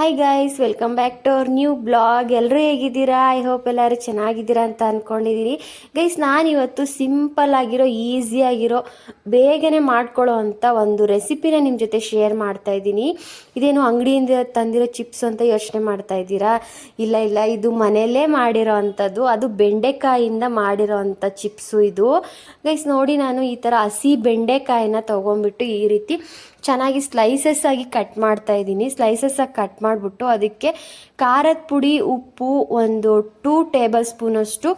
Hi guys welcome back to our new blog ಎಲ್ಲರೂ ಹೇಗಿದ್ದೀರಾ? I hope ಎಲ್ಲರೂ ಚೆನ್ನಾಗಿದ್ದೀರಾ ಅಂತ ಅಂದ್ಕೊಂಡಿದ್ದೀನಿ ಗೈಸ್ ನಾನಿವತ್ತು ಸಿಂಪಲ್ ಆಗಿರೋ ಈಸಿಯಾಗಿರೋ ಬೇಗನೆ ಮಾಡ್ಕೊಳ್ಳೋ ಅಂಥ ಒಂದು ರೆಸಿಪಿನ ನಿಮ್ಮ ಜೊತೆ ಶೇರ್ ಮಾಡ್ತಾ ಇದ್ದೀನಿ. ಇದೇನು ಅಂಗಡಿಯಿಂದ ತಂದಿರೋ ಚಿಪ್ಸ್ ಅಂತ ಯೋಚನೆ ಮಾಡ್ತಾ ಇದ್ದೀರಾ? ಇಲ್ಲ ಇಲ್ಲ, ಇದು ಮನೆಯಲ್ಲೇ ಮಾಡಿರೋ ಅಂಥದ್ದು ಅದು ಬೆಂಡೆಕಾಯಿಂದ ಮಾಡಿರೋ ಅಂಥ ಚಿಪ್ಸು ಇದು. ಗೈಸ್ ನೋಡಿ ನಾನು ಈ ಥರ ಹಸಿ ಬೆಂಡೆಕಾಯಿನ ತೊಗೊಂಡ್ಬಿಟ್ಟು ಈ ರೀತಿ ಚೆನ್ನಾಗಿ ಸ್ಲೈಸಸ್ ಆಗಿ ಕಟ್ ಮಾಡ್ತಾ ಇದ್ದೀನಿ. ಸ್ಲೈಸಸ್ ಆಗಿ ಕಟ್ ಮಾಡಿಬಿಟ್ಟು ಅದಕ್ಕೆ ಖಾರದ ಪುಡಿ, ಉಪ್ಪು ಒಂದು ಟೂ ಟೇಬಲ್ ಸ್ಪೂನಷ್ಟು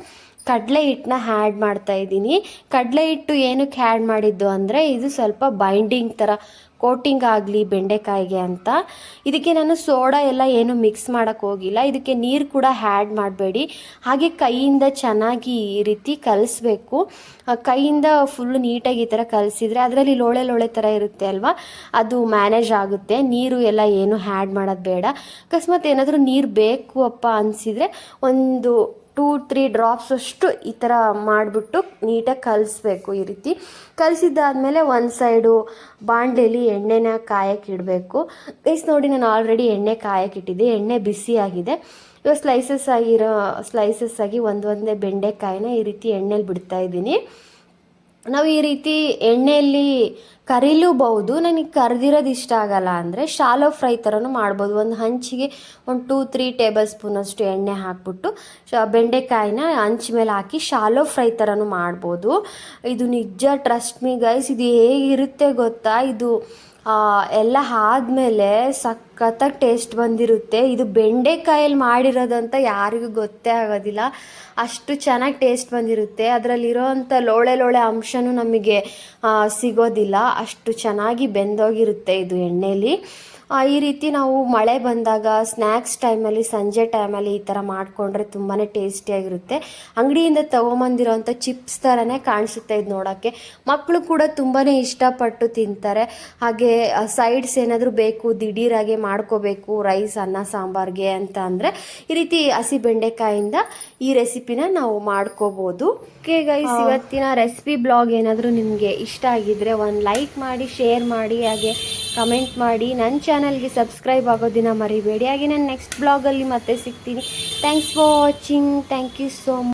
ಕಡಲೆ ಹಿಟ್ಟನ್ನ ಹ್ಯಾಡ್ ಮಾಡ್ತಾ ಇದ್ದೀನಿ. ಕಡಲೆ ಹಿಟ್ಟು ಏನಕ್ಕೆ ಹ್ಯಾಡ್ ಮಾಡಿದ್ದು ಅಂದರೆ ಇದು ಸ್ವಲ್ಪ ಬೈಂಡಿಂಗ್ ಥರ ಕೋಟಿಂಗ್ ಆಗಲಿ, ಬೆಂಡೆಕಾಯಿಗೆ ಅಂತ. ಇದಕ್ಕೆ ನಾನು ಸೋಡಾ ಎಲ್ಲ ಏನು ಮಿಕ್ಸ್ ಮಾಡೋಕ್ಕೆ ಹೋಗಿಲ್ಲ. ಇದಕ್ಕೆ ನೀರು ಕೂಡ ಹ್ಯಾಡ್ ಮಾಡಬೇಡಿ. ಹಾಗೆ ಕೈಯಿಂದ ಚೆನ್ನಾಗಿ ಈ ರೀತಿ ಕಲಿಸ್ಬೇಕು. ಕೈಯಿಂದ ಫುಲ್ ನೀಟಾಗಿ ಈ ಥರ ಕಲಿಸಿದರೆ ಅದರಲ್ಲಿ ಲೋಳೆ ಲೋಳೆ ಥರ ಇರುತ್ತೆ ಅಲ್ವಾ? ಅದು ಮ್ಯಾನೇಜ್ ಆಗುತ್ತೆ. ನೀರು ಎಲ್ಲ ಏನು ಹ್ಯಾಡ್ ಮಾಡೋದು ಬೇಡ. ಅಕಸ್ಮಾತ್ ಏನಾದರೂ ನೀರು ಬೇಕು ಅಪ್ಪ ಅನಿಸಿದರೆ ಒಂದು ಟೂ ತ್ರೀ ಡ್ರಾಪ್ಸ್ ಅಷ್ಟು ಈ ಥರ ಮಾಡಿಬಿಟ್ಟು ನೀಟಾಗಿ ಕಲಿಸ್ಬೇಕು ಈ ರೀತಿ. ಕಲಿಸಿದ್ದಾದಮೇಲೆ ಒಂದು ಸೈಡು ಬಾಣಲೆಯಲ್ಲಿ ಎಣ್ಣೆನ ಕಾಯಕ್ಕೆ ಇಡಬೇಕು. ಗೈಸ್ ನೋಡಿ ನಾನು ಆಲ್ರೆಡಿ ಎಣ್ಣೆ ಕಾಯಕ್ಕೆ ಇಟ್ಟಿದ್ದೆ. ಎಣ್ಣೆ ಬಿಸಿ ಆಗಿದೆ. ಇವಾಗ ಸ್ಲೈಸಸ್ ಆಗಿರೋ ಸ್ಲೈಸಸ್ ಆಗಿ ಒಂದೊಂದೇ ಬೆಂಡೆಕಾಯಿನ ಈ ರೀತಿ ಎಣ್ಣೆಲಿ ಬಿಡ್ತಾ ಇದ್ದೀನಿ. ನಾವು ಈ ರೀತಿ ಎಣ್ಣೆಯಲ್ಲಿ ಕರಿಲೂಬಹುದು. ನನಗೆ ಕರ್ದಿರೋದು ಇಷ್ಟ ಆಗಲ್ಲ ಅಂದರೆ ಶಾಲೋ ಫ್ರೈ ಥರನೂ ಮಾಡ್ಬೋದು. ಒಂದು ಹಂಚಿಗೆ ಒಂದು ಟೂ, ತ್ರೀ ಟೇಬಲ್ ಸ್ಪೂನಷ್ಟು ಎಣ್ಣೆ ಹಾಕ್ಬಿಟ್ಟು, ಶ, ಬೆಂಡೆಕಾಯಿನ ಹಂಚ್ ಮೇಲೆ ಹಾಕಿ ಶಾಲೋ ಫ್ರೈ ಥರನೂ ಮಾಡ್ಬೋದು. ಇದು ನಿಜ ಟ್ರಸ್ಟ್ ಮೀ ಗೈಸ್ ಇದು ಹೇಗಿರುತ್ತೆ ಗೊತ್ತಾ? ಇದು ಎಲ್ಲ ಆದ್ಮೇಲೆ ಸಖತ್ತಾಗಿ ಟೇಸ್ಟ್ ಬಂದಿರುತ್ತೆ. ಇದು ಬೆಂಡೆಕಾಯಲ್ಲಿ ಮಾಡಿರೋದಂತ ಯಾರಿಗೂ ಗೊತ್ತೇ ಆಗೋದಿಲ್ಲ. ಅಷ್ಟು ಚೆನ್ನಾಗಿ ಟೇಸ್ಟ್ ಬಂದಿರುತ್ತೆ. ಅದರಲ್ಲಿರೋವಂಥ ಲೋಳೆ ಲೋಳೆ ಅಂಶನೂ ನಮಗೆ ಸಿಗೋದಿಲ್ಲ. ಅಷ್ಟು ಚೆನ್ನಾಗಿ ಬೆಂದೋಗಿರುತ್ತೆ ಇದು ಎಣ್ಣೆಲಿ. ಆ, ಈ ರೀತಿ ನಾವು ಮಳೆ ಬಂದಾಗ ಸ್ನ್ಯಾಕ್ಸ್ ಟೈಮಲ್ಲಿ ಸಂಜೆ ಟೈಮಲ್ಲಿ ಈ ಥರ ಮಾಡಿಕೊಂಡ್ರೆ ತುಂಬಾ ಟೇಸ್ಟಿಯಾಗಿರುತ್ತೆ. ಅಂಗಡಿಯಿಂದ ತೊಗೊಂಬಂದಿರೋಂಥ ಚಿಪ್ಸ್ ಥರನೇ ಕಾಣಿಸುತ್ತೆ ಇದು ನೋಡೋಕ್ಕೆ. ಮಕ್ಕಳು ಕೂಡ ತುಂಬಾ ಇಷ್ಟಪಟ್ಟು ತಿಂತಾರೆ. ಹಾಗೆ ಸೈಡ್ಸ್ ಏನಾದರೂ ಬೇಕು ದಿಢೀರಾಗೆ ಮಾಡ್ಕೋಬೇಕು ರೈಸ್ ಅನ್ನ ಸಾಂಬಾರ್ಗೆ ಅಂತ ಅಂದರೆ ಈ ರೀತಿ ಹಸಿ ಬೆಂಡೆಕಾಯಿಂದ ಈ ರೆಸಿಪಿನ ನಾವು ಮಾಡ್ಕೋಬೋದು. ಓಕೆ ಗೈಸ್ ಇವತ್ತಿನ ರೆಸಿಪಿ ಬ್ಲಾಗ್ ಏನಾದರೂ ನಿಮಗೆ ಇಷ್ಟ ಆಗಿದ್ರೆ ಒಂದು ಲೈಕ್ ಮಾಡಿ ಶೇರ್ ಮಾಡಿ ಹಾಗೆ ಕಮೆಂಟ್ ಮಾಡಿ. ನನ್ನ ಚಾನಲ್ಗೆ ಸಬ್ಸ್ಕ್ರೈಬ್ ಆಗೋದಿನ ಮರಿಬೇಡಿ. ಹಾಗೆ ನಾನು ನೆಕ್ಸ್ಟ್ ಬ್ಲಾಗಲ್ಲಿ ಮತ್ತೆ ಸಿಗ್ತೀನಿ. Thanks for watching thank you so much